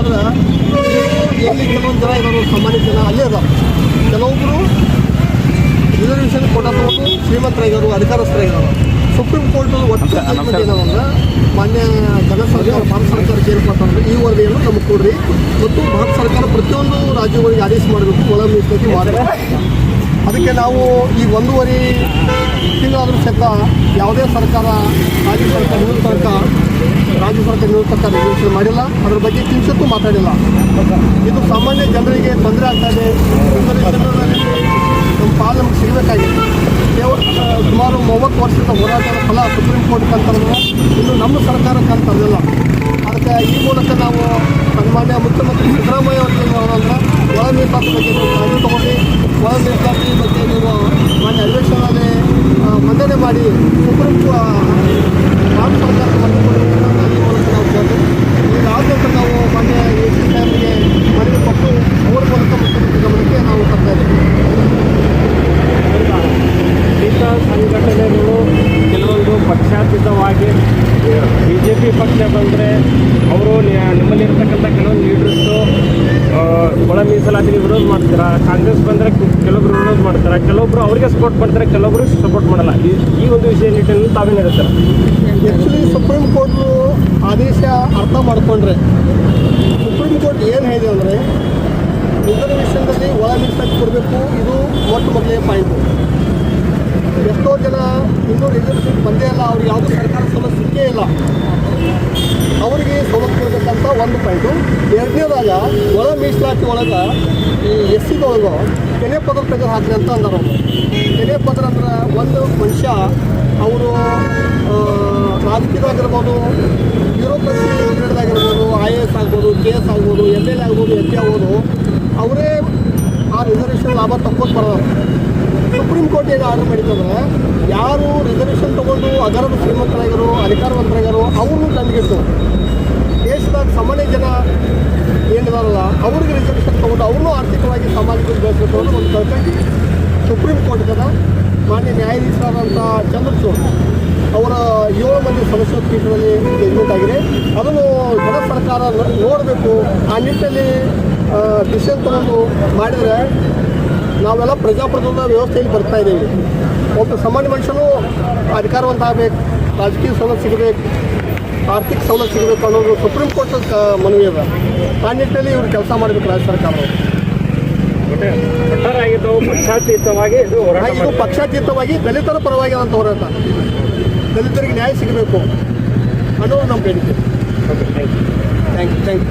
ಆದರೆ ಎಲ್ಲಿ ಕೆಲವೊಂದು ಜನ ಇರೋರು ಸಾಮಾನ್ಯ ಜನ ಅಲ್ಲೇ ಅದ ಕೆಲವೊಬ್ಬರು ರಿಸರ್ವೇಷನ್ ಕೊಟ್ಟ ತಗೊಂಡು ಶ್ರೀಮಂತರಾಗಿರೋರು ಅಧಿಕಾರಸ್ಥರಾಗಿರೋರು ಸುಪ್ರೀಂ ಕೋರ್ಟ್ ಒಟ್ಟು ಜಡ್ಜ್ಮೆಂಟ್ ಮಾನ್ಯ ಜನ ಸರ್ಕಾರ ಭಾರತ ಸರ್ಕಾರ ಏನು ಕೊಟ್ಟಂದ್ರೆ ಈ ವರದಿಯನ್ನು ನಮಗೆ ಕೊಡ್ರಿ. ಮತ್ತು ಭಾರತ ಸರ್ಕಾರ ಪ್ರತಿಯೊಂದು ರಾಜ್ಯಗಳಿಗೆ ಆದೇಶ ಮಾಡಬೇಕು ಒಳ ಮೀಸಲಾತಿ ಮಾಡಬೇಕು. ಅದಕ್ಕೆ ನಾವು ಈ ಒಂದೂವರೆ ತಿಂಗಳಾದರೂ ಸಹಿತ ಯಾವುದೇ ಸರ್ಕಾರ, ರಾಜ್ಯ ಸರ್ಕಾರ ನಿವೃತ್ತ ಸರ್ಕಾರ, ರಾಜ್ಯ ಸರ್ಕಾರ ನಿವೃತ್ತ ಸರ್ಕಾರ ಮಾಡಿಲ್ಲ. ಅದ್ರ ಬಗ್ಗೆ ಕಿಂಚಿತ್ತು ಮಾತಾಡಿಲ್ಲ. ಇದು ಸಾಮಾನ್ಯ ಜನರಿಗೆ ತೊಂದರೆ ಆಗ್ತಾ ಇದೆ. ರಿಸರ್ವೇಷನ್ನಲ್ಲಿ ನಮ್ಮ ಪಾಲು ನಮ್ಗೆ ಸಿಗಬೇಕಾಗಿದೆ. ಕೇವಲ ಸುಮಾರು ಮೂವತ್ತು ವರ್ಷದ ಹೋರಾಟದ ಫಲ ಸುಪ್ರೀಂ ಕೋರ್ಟ್ ಕಂತಂದ್ರೆ ಇನ್ನು ನಮ್ಮ ಸರ್ಕಾರಕ್ಕೆ ಅಂತಂದಿಲ್ಲ ಅದಕ್ಕೆ ಈ ಮೂಲಕ ನಾವು ಸನ್ಮಾನ್ಯ ಮುಖ್ಯಮಂತ್ರಿ ಸಿದ್ದರಾಮಯ್ಯ ಅವರು ಏನು ಅಂದ್ರೆ ಒಳ ಮೀಸಲಾತಿ ಬಗ್ಗೆ ಕಾಳಜಿ ತಗೊಂಡು, ಒಳ ಮೀಸಲಾತಿ ಬಗ್ಗೆ ನೀವು ಮಾನ್ಯ ಅಧಿವೇಶನದಲ್ಲಿ ಆ, ಮಂಡನೆ ಮಾಡಿ ಕೋ- ಭಾರತ ಸರ್ಕಾರ ಮನವಿ ಕೊಡಬೇಕಂತ ಈ ಮೂಲಕ ನಾವು ಕೇಳ್ತೀವಿ ಇದಾದ ನಂತರ ನಾವು ಮಾನ್ಯ ಎ ಸಿ ಸಾಹೇಬರಿಗೆ ಮನವಿ ಕೊಟ್ಟು ಅವರ ಮೂಲಕ ಮುಖ್ಯಮಂತ್ರಿ ನಾವು ತರ್ತಾ ಇದ್ದೀವಿ. ರೈತ ಸಂಘಟನೆಗಳು ಕೆಲವೊಂದು ಪಕ್ಷಾತೀತವಾಗಿ ಬಿ ಜೆ ಪಿ ಪಕ್ಷ ಬಂದರೆ ಅವರು ನಿಮ್ಮಲ್ಲಿರ್ತಕ್ಕಂಥ ಕೆಲವೊಂದು ಲೀಡರ್ಸು ಒಳ ಮೀಸಲಾತಿಗೆ ವಿರೋಧ ಮಾಡ್ತೀರಾ? ಕಾಂಗ್ರೆಸ್ ಬಂದರೆ ಕೆಲವೊಬ್ರು ವಿರೋಧ ಮಾಡ್ತಾರೆ? ಕೆಲವೊಬ್ರು ಅವರಿಗೆ ಸಪೋರ್ಟ್ ಮಾಡ್ತಾರೆ, ಕೆಲವೊಬ್ರು ಸಪೋರ್ಟ್ ಮಾಡಲ್ಲ. ಈ ಒಂದು ವಿಷಯ ನಿಟ್ಟಿನಲ್ಲಿ ತಾವೇ ಹೇಳ್ತಾರೆ ಆ್ಯಕ್ಚುಲಿ ಸುಪ್ರೀಂ ಕೋರ್ಟ್ ಆದೇಶ ಅರ್ಥ ಮಾಡಿಕೊಂಡ್ರೆ ಸುಪ್ರೀಂ ಕೋರ್ಟ್ ಏನು ಹೇಳಿದೆ ಅಂದರೆ ರಿಸರ್ವೇಷನ್ದಲ್ಲಿ ಒಳ ಮೀಸಲಾತಿ ಕೊಡಬೇಕು, ಇದು ಮೊಟ್ಟ ಮೊದಲೇ ಪಾಯಿಂಟು ಎಷ್ಟೋ ಜನ ಇನ್ನೂ ರಿಸರ್ವೇಷನ್ ಬಂದೇ ಇಲ್ಲ ಅವ್ರಿಗೆ ಯಾವುದೂ ಸರ್ಕಾರ ಸಲ ಸಿಕ್ಕೇ ಇಲ್ಲ. ಅವರಿಗೆ ಸೌಲಭ್ಯ ಕೊಡಬೇಕಂತ ಒಂದು ಪಾಯಿಂಟು. ಎರಡನೇದಾಗ ಒಳ ಮೀಸಲಾತಿ ಒಳಗೆ ಈ ಎಸ್ ಸಿದೊಳಗೆ ಕೆನೆ ಪದರ ತೆಗೆದು ಹಾಕಿದೆ ಅಂತ ಅಂದರು ಅವರು. ಕೆನೆ ಪದರ ಅಂದ್ರೆ ಒಂದು ಮನುಷ್ಯ ಅವರು ರಾಜಕೀಯದಾಗಿರ್ಬೋದು, ಬ್ಯೂರೋಕ್ರಸಿ ರಿಲೇಟೆಡಾಗಿರ್ಬೋದು ಐ ಎ ಎಸ್ ಆಗ್ಬೋದು, ಕೆ ಎಸ್ ಆಗ್ಬೋದು ಎಂ ಎಲ್ ಎ ಆಗ್ಬೋದು ಎಸ್ ಪಿ ಆಗ್ಬೋದು, ಅವರೇ ಆ ರಿಸರ್ವೇಷನ್ ಲಾಭ ತಕ್ಕೋದು ಬರೋದು ಸುಪ್ರೀಂ ಕೋರ್ಟ್ ಏನು ಆರ್ಡರ್ ಮಾಡಿತ್ತಂದ್ರೆ, ಯಾರು ರಿಸರ್ವೇಷನ್ ತಗೊಂಡು ಅಗರದ ಶ್ರೀಮಂತರಾಗಿರೋ, ಅಧಿಕಾರವಂತರಾಗಿರೋ ಅವ್ರನ್ನೂ ದಂಡಿಗಿಟ್ಟು ದೇಶದಾಗ ಸಾಮಾನ್ಯ ಜನ ಏನಿದಾರಲ್ಲ ಅವ್ರಿಗೆ ರಿಸರ್ವೇಷನ್ ತಗೊಂಡು ಸಾಮಾಜಿಕವಾಗಿ ಬೆಳೆಸಬೇಕು ಅನ್ನೋ ಒಂದು ಕಲ್ಪನೆ ಸುಪ್ರೀಂ ಕೋರ್ಟ್ ಜನ ಮಾನ್ಯ ನ್ಯಾಯಾಧೀಶರಾದಂಥ ಚಂದ್ರಚೂಡ್ ಅವರ ಏಳು ಮಂದಿ ಸದಸ್ಯ ಪೀಠದಲ್ಲಿ ಜಡ್ಜ್ಮೆಂಟ್ ಆಗಿದೆ ಅದನ್ನು ಜನ ಸರ್ಕಾರ ನೋಡಬೇಕು. ಆ ನಿಟ್ಟಿನಲ್ಲಿ ಡಿಸಿಷನ್ ತಗೊಂಡು ಮಾಡಿದರೆ ನಾವೆಲ್ಲ ಪ್ರಜಾಪ್ರಭುತ್ವದ ವ್ಯವಸ್ಥೆಯಲ್ಲಿ ಬರ್ತಾ ಇದ್ದೀವಿ. ಒಬ್ಬ ಸಾಮಾನ್ಯ ಮನುಷ್ಯನು ಅಧಿಕಾರವಂತ ಆಗಬೇಕು, ರಾಜಕೀಯ ಸವಲತ್ತು ಸಿಗಬೇಕು, ಆರ್ಥಿಕ ಸವಲತ್ತು ಸಿಗಬೇಕು ಅನ್ನೋದು ಸುಪ್ರೀಂ ಕೋರ್ಟ್ ಮನವಿ ಅದ ಆ ನಿಟ್ಟಿನಲ್ಲಿ ಇವರು ಕೆಲಸ ಮಾಡಬೇಕು ರಾಜ್ಯ ಸರ್ಕಾರದವರು ಪಕ್ಷಾತೀತವಾಗಿ ಇದು ಪಕ್ಷಾತೀತವಾಗಿ ದಲಿತರ ಪರವಾಗಿ ಅಂತ ಹೋರಾಟ. ದಲಿತರಿಗೆ ನ್ಯಾಯ ಸಿಗಬೇಕು ಅನ್ನೋದು ನಮ್ಮ ಬೇಡಿಕೆ. Thank you thank you